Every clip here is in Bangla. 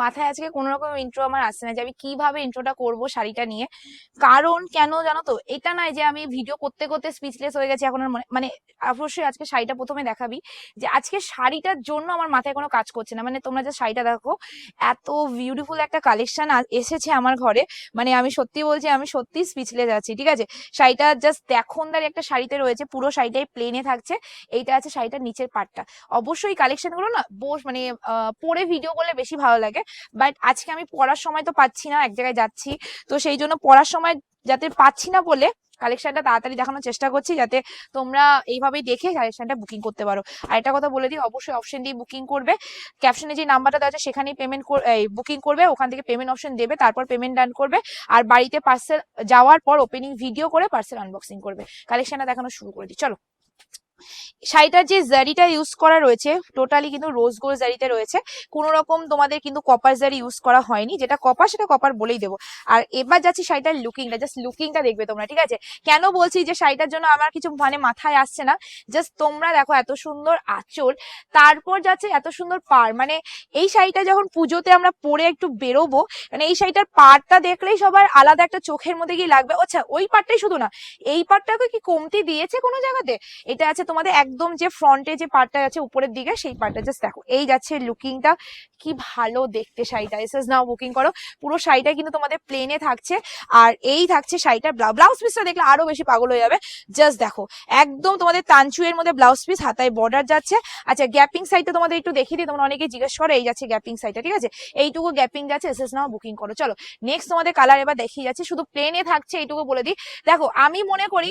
মাথায় আজকে কোনো রকম ইন্ট্রো আমার আসছে না যে আমি কীভাবে ইন্ট্রোটা করব শাড়িটা নিয়ে। কারণ কেন জানো তো? এটা নয় যে আমি ভিডিও করতে করতে স্পিচলেস হয়ে গেছি এখন মনে মানে অবশ্যই আজকে শাড়িটা প্রথমে দেখাবি যে আজকে শাড়িটার জন্য আমার মাথায় কোনো কাজ করছে না। মানে তোমরা যে শাড়িটা দেখো, এত বিউটিফুল একটা কালেকশন এসেছে আমার ঘরে। মানে আমি সত্যি বলছি, আমি সত্যি স্পিচলেস আছি, ঠিক আছে? শাড়িটা জাস্ট দেখনদারি একটা শাড়িতে রয়েছে, পুরো শাড়িটাই প্লেনে থাকছে। এইটা আছে শাড়িটার নিচের পার্টটা অবশ্যই কালেকশনগুলো না, বস মানে পরে ভিডিও করলে বেশি ভালো লাগে। বাট আজকে আমি পড়ার সময় তো পাচ্ছি না, এক জায়গায় যাচ্ছি। তো সেই জন্য পড়ার সময় যাতে পাচ্ছি না বলে কালেকশনটা তাড়াতাড়ি দেখানোর চেষ্টা করছি, যাতে তোমরা এইভাবেই দেখে কালেকশনটা বুকিং করতে পারো। আর একটা কথা বলে দিই, অবশ্যই অপশন দিয়ে বুকিং করবে। ক্যাপশনে যে নাম্বারটা দেওয়া আছে, সেখানেই পেমেন্ট বুকিং করবে, ওখান থেকে পেমেন্ট অপশন দেবে, তারপর পেমেন্ট ডান করবে। আর বাড়িতে পার্সেল যাওয়ার পর ওপেনিং ভিডিও করে পার্সেল আনবক্সিং করবে। কালেকশনটা দেখানো শুরু করে দিই। চলো। শাড়িটার যে জারিটা ইউজ করা রয়েছে টোটালি কিন্তু রোজ গোল্ড জারিতে রয়েছে। কোনো রকম তোমাদের কিন্তু কপার জারি ইউজ করা হয়নি। যেটা কপার সেটা কপার বলেই দেবো। আর এবার যাচ্ছি শাড়িটার লুকিংটা জাস্ট লুকিংটা দেখবে তোমরা, ঠিক আছে? কেন বলছি যে শাড়িটার জন্য আমার কিছু মানে মাথায় আসছে না? জাস্ট তোমরা দেখো এত সুন্দর আঁচল, তারপর যাচ্ছে এত সুন্দর পার মানে এই শাড়িটা যখন পুজোতে আমরা পরে একটু বেরোবো মানে এই শাড়িটার পারটা দেখলেই সবার আলাদা একটা চোখের মধ্যে গিয়ে লাগবে। আচ্ছা ওই পাটটাই শুধু না, এই পাটটাকে কি কমতি দিয়েছে কোনো জায়গাতে? এটা আছে তোমাদের একদম যে ফ্রন্টে যে পার্টটা আছে, উপরের দিকে, সেই পার্টটা জাস্ট দেখো। এই যাচ্ছে লুকিংটা কি ভালো দেখতে শাড়িটা। এসএস নাও বুকিং করো। পুরো শাড়িটা কিন্তু তোমাদের প্লেনে থাকছে। আর এই থাকছে শাড়িটার ব্লাউজ পিসটা দেখলে আরও বেশি পাগল হয়ে যাবে। জাস্ট দেখো। একদম তোমাদের তানচুয়ের মধ্যে ব্লাউজ পিস হাতায় বর্ডার যাচ্ছে। আচ্ছা গ্যাপিং সাইডটা তোমাদের একটু দেখিয়ে দিই। তোমরা অনেকে জিজ্ঞেস করো, এই যাচ্ছে গ্যাপিং সাইডটা ঠিক আছে? এইটুকু গ্যাপিং যাচ্ছে এসএস নাও বুকিং করো। চলো নেক্সট তোমাদের কালার এবার দেখিয়ে যাচ্ছে। শুধু প্লেনে থাকছে, এইটুকু বলে দিই। দেখো, আমি মনে করি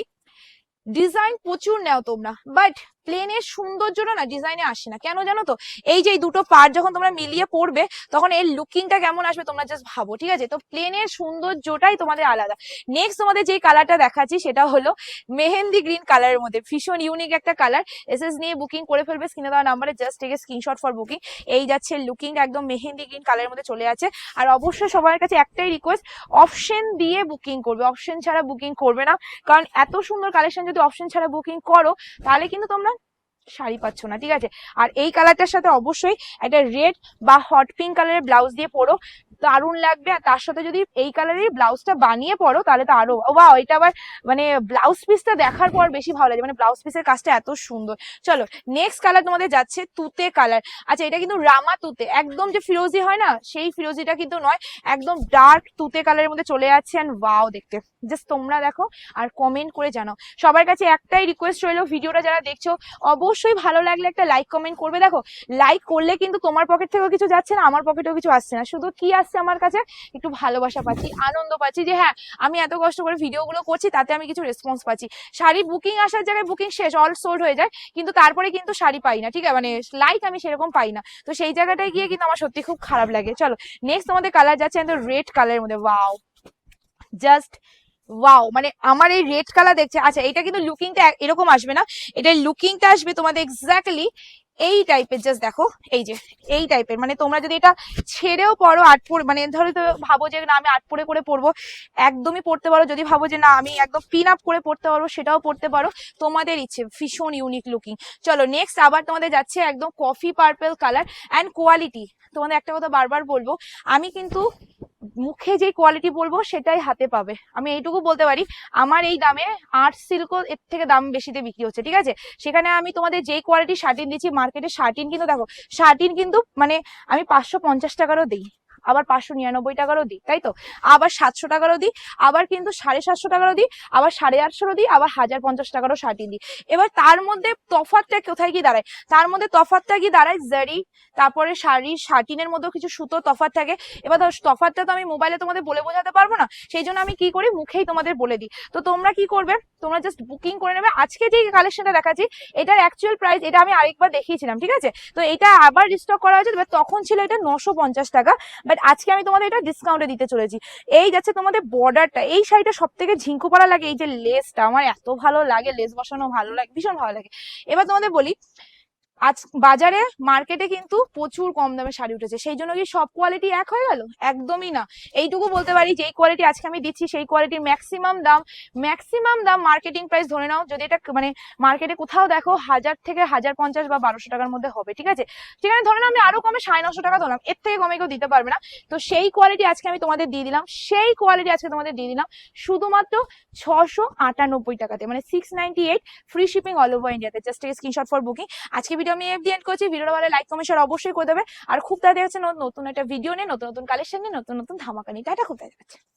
ডিজাইন প্রচুর নেও তোমরা বাট প্লেনের সৌন্দর্যটা না ডিজাইনে আসে না। কেন জানো তো? এই যে দুটো পার্ট যখন তোমরা মিলিয়ে পড়বে, তখন এর লুকিংটা কেমন আসবে তোমরা জাস্ট ভাবো, ঠিক আছে? তো প্লেনের সৌন্দর্যটাই তোমাদের আলাদা। নেক্সট তোমাদের যে কালারটা দেখাচ্ছি সেটা হলো মেহেন্দি গ্রিন কালারের মধ্যে। ভীষণ ইউনিক একটা কালার এস এস নিয়ে বুকিং করে ফেলবে স্ক্রিনে দেওয়া নাম্বারে জাস্ট টেকে স্ক্রিনশট ফর বুকিং এই যাচ্ছে লুকিং একদম মেহেন্দি গ্রিন কালারের মধ্যে চলে আছে। আর অবশ্যই সবার কাছে একটাই রিকোয়েস্ট অপশন দিয়ে বুকিং করবে। অপশন ছাড়া বুকিং করবে না। কারণ এত সুন্দর কালেকশন যদি অপশন ছাড়া বুকিং করো, তাহলে কিন্তু তোমরা শাড়ি পাচ্ছ না, ঠিক আছে? আর এই কালারটার সাথে অবশ্যই একটা রেড বা হট পিঙ্ক কালারের ব্লাউজ দিয়ে পরো। দারুণ লাগবে। আর তার সাথে যদি এই কালারের ব্লাউজটা বানিয়ে পরো, তাহলে তো আরও বা এটা আবার মানে ব্লাউজ পিসটা দেখার পর বেশি ভালো লাগে। মানে ব্লাউজ পিসের কাজটা এত সুন্দর। চলো নেক্সট কালার তোমাদের যাচ্ছে তুতে কালার আচ্ছা এটা কিন্তু রামা তুতে। একদম যে ফিরোজি হয় না, সেই ফিরোজিটা কিন্তু নয়। একদম ডার্ক তুতে কালারের মধ্যে চলে যাচ্ছে অ্যান্ড ওয়াও দেখতে। জাস্ট তোমরা দেখো আর কমেন্ট করে জানাও। সবার কাছে একটাই রিকোয়েস্ট রইল, ভিডিওটা যারা দেখছ, অবশ্যই ভালো লাগলে একটা লাইক কমেন্ট করবে। দেখো লাইক করলে কিন্তু তোমার পকেট থেকেও কিছু যাচ্ছে না, আমার পকেটেও কিছু আসছে না। শুধু কি আসছে আমার কাছে, একটু ভালোবাসা পাচ্ছি, আনন্দ পাচ্ছি যে হ্যাঁ আমি এত কষ্ট করে ভিডিওগুলো করছি, তাতে আমি কিছু রেসপন্স পাচ্ছি। শাড়ি বুকিং আসার জায়গায় বুকিং শেষ অল সোল্ড হয়ে যায়, কিন্তু তারপরে কিন্তু শাড়ি পাই না, ঠিক আছে? মানে লাইক আমি সেরকম পাই না। তো সেই জায়গাটায় গিয়ে কিন্তু আমার সত্যি খুব খারাপ লাগে। চলো নেক্সট তোমাদের কালার যাচ্ছে রেড কালারের মধ্যে ওয়াও জাস্ট ওয়াও মানে আমার এই রেড কালার দেখছে আচ্ছা এটা কিন্তু লুকিংটা এরকম আসবে না, এটা লুকিংটা আসবে তোমাদের এক্স্যাক্টলি এই টাইপের জাস্ট দেখো, এই যে, এই টাইপের মানে তোমরা যদি এটা ছেড়েও পড়ো আট পরে মানে ধরো তো ভাবো যে না, আমি আট পরে করে পড়ব, একদমই পড়তে পারো। যদি ভাবো যে না, আমি একদম পিন আপ করে পড়তে পারব, সেটাও পড়তে পারো। তোমাদের ইচ্ছে, ভীষণ ইউনিক লুকিং চলো নেক্সট আবার তোমাদের যাচ্ছে একদম coffee purple colour and quality তোমাদের একটা কথা বারবার বলব, আমি কিন্তু মুখে যে কোয়ালিটি বলব সেটাই হাতে পাবে। আমি এইটুকু বলতে পারি, আমার এই দামে আর্ট সিল্কও এর থেকে দাম বেশিতে বিক্রি হচ্ছে, ঠিক আছে? সেখানে আমি তোমাদের যে কোয়ালিটি শার্টিন দিচ্ছি মার্কেটে শার্টিন কিন্তু দেখো, শার্টিন কিন্তু মানে আমি পাঁচশো পঞ্চাশ টাকারও দিই। আবার পাঁচশো নিরানব্বই টাকারও দিই, তাই তো? আবার সাতশো টাকারও দিই, আবার কিন্তু সাড়ে সাতশো টাকারও দিই, আবার সাড়ে আটশোরও দিই, আবার হাজার পঞ্চাশ টাকারও শার্টিন দিই। এবার তার মধ্যে তফাতটা কোথায় গিয়ে দাঁড়ায়? তার মধ্যে তফাতটা গিয়ে দাঁড়ায়? জারি, তারপরে শাড়ি শার্টিনের মধ্যেও কিছু সুতো তফাত থাকে। এবার তফাতটা তো আমি মোবাইলে তোমাদের বলে বোঝাতে পারব না, সেই জন্য আমি কি করি? মুখেই তোমাদের বলে দিই। তো তোমরা কি করবে? তোমরা জাস্ট বুকিং করে নেবে। আজকে যে কালেকশনটা দেখাচ্ছি, এটার অ্যাকচুয়াল প্রাইস এটা আমি আরেকবার দেখিয়েছিলাম, ঠিক আছে? তো এটা আবার রিস্টক করা হয়েছে বাট তখন ছিল এটা নশো পঞ্চাশ টাকা বাট আজকে আমি তোমাদের এটা ডিসকাউন্টে দিতে চলেছি। এই যাচ্ছে তোমাদের বর্ডারটা এই শাড়িটা সব থেকে ঝিঙ্কু পাড়া লাগে, এই যে লেসটা আমার এত ভালো লাগে লেস বসানো ভালো লাগে, ভীষণ ভালো লাগে। এবার তোমাদের বলি আজ বাজারে মার্কেটে কিন্তু প্রচুর কম দামে শাড়ি উঠেছে। সেই জন্য কি সব কোয়ালিটি এক হয়ে গেল? একদমই না। এইটুকু বলতে পারি যেই কোয়ালিটি আজকে আমি দিচ্ছি, সেই কোয়ালিটির ম্যাক্সিমাম দাম ম্যাক্সিমাম দাম মার্কেটিং প্রাইস ধরে নাও। যদি এটা মানে মার্কেটে কোথাও দেখো, হাজার থেকে হাজার পঞ্চাশ বা বারোশো টাকার মধ্যে হবে, ঠিক আছে? সেখানে ধরে নাও আমি আরও কমে সাড়ে নশো টাকা ধরলাম। এর থেকে কমে কেউ দিতে পারবে না। তো সেই কোয়ালিটি আজকে আমি তোমাদের দিয়ে দিলাম। সেই কোয়ালিটি আজকে তোমাদের দিয়ে দিলাম শুধুমাত্র ছশো আটানব্বই টাকাতে মানে six ninety eight free shipping all over ইন্ডিয়াতে জাস্ট স্ক্রিনশট ফর বুকিং আজকে ভিডিও আমি এফ এন্ড করছি, ভিডিওটা ভালো লাইক কমেন্ট শেয়ার অবশ্যই করে দেবে। আর খুব তাড়াতাড়ি হচ্ছে নতুন একটা ভিডিও নিয়ে, নতুন নতুন কালেকশন নিয়ে, নতুন নতুন ধামাকা নিয়ে। টাটা, খুব তাড়াতাড়ি।